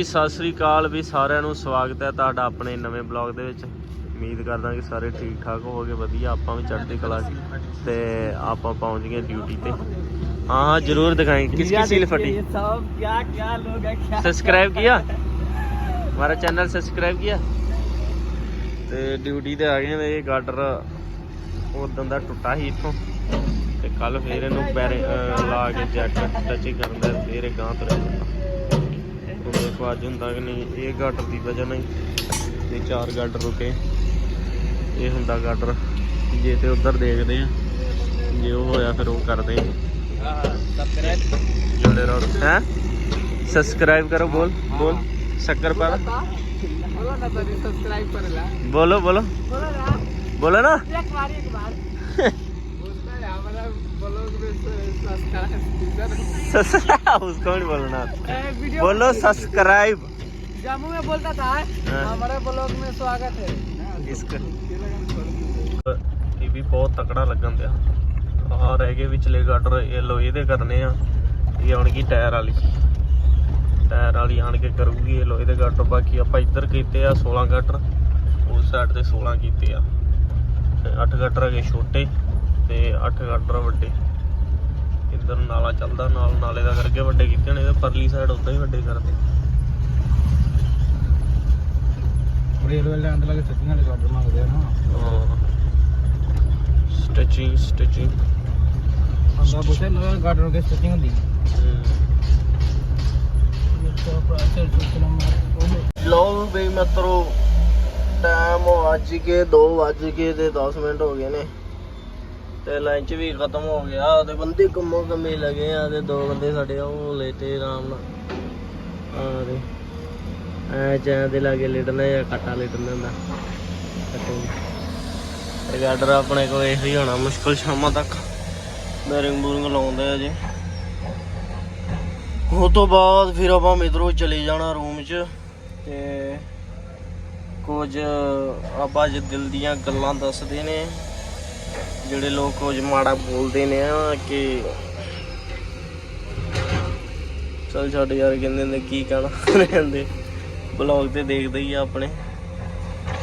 ਜੀ ਸਤਿ ਸ੍ਰੀ ਅਕਾਲ ਵੀ ਸਾਰਿਆਂ ਨੂੰ ਸਵਾਗਤ ਹੈ ਤੁਹਾਡਾ ਆਪਣੇ ਨਵੇਂ ਬਲੌਗ ਦੇ ਵਿੱਚ। ਉਮੀਦ ਕਰਦਾ ਕਿ ਸਾਰੇ ਠੀਕ ਠਾਕ ਹੋਵੋਗੇ ਵਧੀਆ ਆਪਾਂ ਵੀ ਚੜ੍ਹਦੀ ਕਲਾ ਤੇ ਆਪਾਂ ਪਹੁੰਚ ਗਏ ਡਿਊਟੀ ਤੇ। ਹਾਂ ਹਾਂ ਜ਼ਰੂਰ ਦਿਖਾਏਂ ਕਿਸ ਕੀ ਸੀਲ ਫਟੀ? ਸਬਸਕ੍ਰਾਈਬ ਕੀਆ ਹਮਾਰਾ ਚੈਨਲ ਸਬਸਕ੍ਰਾਈਬ ਕੀਆ ਤੇ ਡਿਊਟੀ ਤੇ ਆ ਗਏ ਨੇ ਇਹ ਗਾਡਰ ਉਦੋਂ ਦਾ ਟੁੱਟਾ ਸੀ ਇੱਥੋਂ। ਤੇ ਕੱਲ ਫੇਰ ਇਹਨੂੰ ਬੈਰੇ ਲਾ ਕੇ ਜੈਕਟ ਟੱਚ ਕਰਨ ਦਾ ਫੇਰ ਗਾਂ ਤੁਰਿਆ ਦੇਖੋ ਅੱਜ ਹੁੰਦਾ ਕਿ ਨਹੀਂ ਇਹ ਗਾਡਰ ਦੀ ਵਜ੍ਹਾ ਨਾਲ ਹੀ ਤੇ ਚਾਰ ਗਾਡਰ ਰੁਕੇ ਇਹ ਹੁੰਦਾ ਗਾਡਰ ਜੇ ਤੇ ਉਧਰ ਦੇਖਦੇ ਆ ਜੇ ਉਹ ਹੋਇਆ ਫਿਰ ਉਹ ਕਰਦੇ ਆ ਜੁੜੇ ਰਹੋ ਹੈ सब्सक्राइब करो बोल बोल शक्कर पर बोलो ना तो सब्सक्राइब कर ला बोलो बोलो बोलो ना बोलो ना एक बार एक बार सब्सक्राइब सस- उसको नहीं बोलना वीडियो बोलो सब्सक्राइब जम्मू में बोलता था हाँ। हमारे ब्लॉग में स्वागत है इसका ਇਹ ਵੀ ਬਹੁਤ ਤਕੜਾ ਲੱਗਣ ਦਿਆ ਆਹ ਰਹਿ ਗਏ ਵਿਚਲੇ ਗਾਟਰ ਇਹ ਲੋਹੇ ਦੇ ਕਰਨੇ ਆ ਇਹ ਆਉਣਗੀ ਟਾਇਰ ਵਾਲੀ ਟਾਇਰ ਵਾਲੀ ਆਣ ਕੇ ਕਰੂਗੀ ਇਹ ਲੋਹੇ ਦੇ ਗਾਟਰ ਬਾਕੀ ਆਪਾਂ ਇੱਧਰ ਕੀਤੇ ਆ 16 ਗਾਟਰ ਉਸ ਸਾਈਡ ਤੇ 16 ਕੀਤੇ ਆ ਤੇ 8 ਗਾਟਰ ਹੈਗੇ ਛੋਟੇ ਤੇ 8 ਗਾਟਰ ਵੱਡੇ ਇਧਰ ਨਾਲਾ ਚੱਲਦਾ ਨਾਲ ਨਾਲੇ ਦਾ ਕਰਕੇ ਵੱਡੇ ਕੀਤੇ ਨੇ ਇਹਦੇ ਪਰਲੀ ਸਾਈਡ ਉਦਾਂ ਹੀ ਵੱਡੇ ਕਰਦੇ। ਰੇਲਵੇ ਲੈਂਡ ਲੱਗੇ ਸਟਿਚਿੰਗ ਵਾਲੇ ਕਾਰਡ ਮੰਗਦੇ ਆ ਸਟਿਚਿੰਗ ਸਟਿਚਿੰਗ ਅੰਦਾ ਬੁੱਤੇ ਨਾ ਗਾਰਡਨ ਰੋਕੇ ਸਟਿਚਿੰਗ ਹੁੰਦੀ? ਲੋ ਬਈ ਮਤਰੋ ਟਾਈਮ ਅੱਜ ਕੇ 2 ਵਜ ਕੇ 10 ਮਿੰਟ ਹੋ ਗਏ ਨੇ। ਤੇ ਲੰਚ ਵੀ ਖਤਮ ਹੋ ਗਿਆ। ਤੇ ਬੰਦੇ ਕੰਮੋਂ ਕੰਮੇ ਲੱਗੇ ਆ ਤੇ ਦੋ ਬੰਦੇ ਸਾਡੇ ਉਹ ਲੇਟੇ ਆਰਾਮ ਨਾਲ। ਆ ਦੇ। ਐ ਚਾਹ ਦੇ ਲਾਗੇ ਲੇਟਣਾ ਜਾਂ ਕੱਟਾ ਲੇਟਣਾ ਹੁੰਦਾ। ਤੇ ਗਾਡਰ ਆਪਣੇ ਕੋਲ ਇਹੋ ਹੀ ਹੋਣਾ ਮੁਸ਼ਕਲ ਸ਼ਾਮਾਂ ਤੱਕ। ਬੈਰਿੰਗ ਬੂਰਿੰਗ ਲਾਉਂਦੇ ਆ ਜੀ। ਉਹ ਤੋਂ ਬਾਅਦ ਫਿਰ ਆਪਾਂ ਮਿੱਤਰੋ ਚਲੇ ਜਾਣਾ ਰੂਮ 'ਚ। ਤੇ ਕੁਝ ਆਪਾਂ ਅੱਜ ਦਿਲ ਦੀਆਂ ਗੱਲਾਂ ਦੱਸਦੇ ਨੇ। ਜਿਹੜੇ ਲੋਕ ਕੁਝ ਮਾੜਾ ਬੋਲਦੇ ਨੇ ਆ ਕਿ ਚਲ ਛੱਡ ਯਾਰ, ਕਹਿੰਦੇ ਨੇ ਕੀ ਕਹਿਣਾ ਰਹਿੰਦੇ। ਬਲੌਗ ਤੇ ਦੇਖਦੇ ਹੀ ਆ ਆਪਣੇ।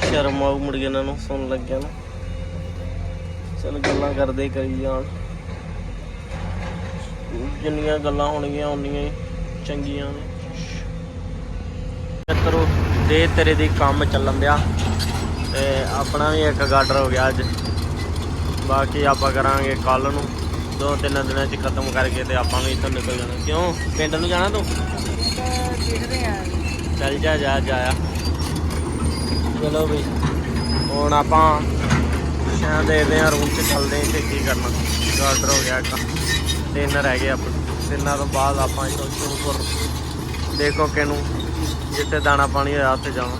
ਸ਼ਰਮ ਆਉ ਮੁੜ ਕੇ ਇਹਨਾਂ ਨੂੰ ਸੁਣ ਲੱਗਿਆ ਨਾ। ਚਲ ਗੱਲਾਂ ਕਰਦੇ ਕਰੀ ਜਾਣ। ਜਿੰਨੀਆਂ ਗੱਲਾਂ ਹੋਣਗੀਆਂ ਉਨੀਆਂ ਹੀ ਚੰਗੀਆਂ ਨੇ। ਮਿੱਤਰੋ ਦੇ ਤੇਰੇ ਦੀ ਕੰਮ ਚੱਲਣ ਦਿਆ। ਤੇ ਆਪਣਾ ਵੀ ਇੱਕ ਗਾਡਰ ਹੋ ਗਿਆ ਅੱਜ। ਬਾਕੀ ਆਪਾਂ ਕਰਾਂਗੇ ਕੱਲ ਨੂੰ। ਦੋ ਤਿੰਨ ਦਿਨਾਂ 'ਚ ਖਤਮ ਕਰਕੇ ਤੇ ਆਪਾਂ ਵੀ ਇੱਥੋਂ ਨਿਕਲ ਜਾਣਾ। ਕਿਉਂ? ਪਿੰਡ ਨੂੰ ਜਾਣਾ ਤੂੰ? ਚੱਲ ਜਾ ਜਾ ਜਾਇਆ ਚਲੋ ਵੀ। ਹੁਣ ਆਪਾਂ ਸ਼ਾਂ ਦੇਖਦੇ ਆ ਰੂਮ 'ਚ ਚੱਲਦੇ ਤੇ ਕੀ ਕਰਨਾ। ਆਰਡਰ ਹੋ ਗਿਆ ਇੱਕ। ਤਿੰਨ ਰਹਿ ਗਏ ਆਪਣੇ ਤਿੰਨਾਂ ਤੋਂ ਬਾਅਦ ਆਪਾਂ ਇੱਥੋਂ ਸ਼ੁਰੂ ਕਰ। ਦੇਖੋ ਕਿਨੂੰ ਜਿੱਥੇ ਦਾਣਾ ਪਾਣੀ ਹੋਇਆ ਉੱਥੇ ਜਾਵਾਂ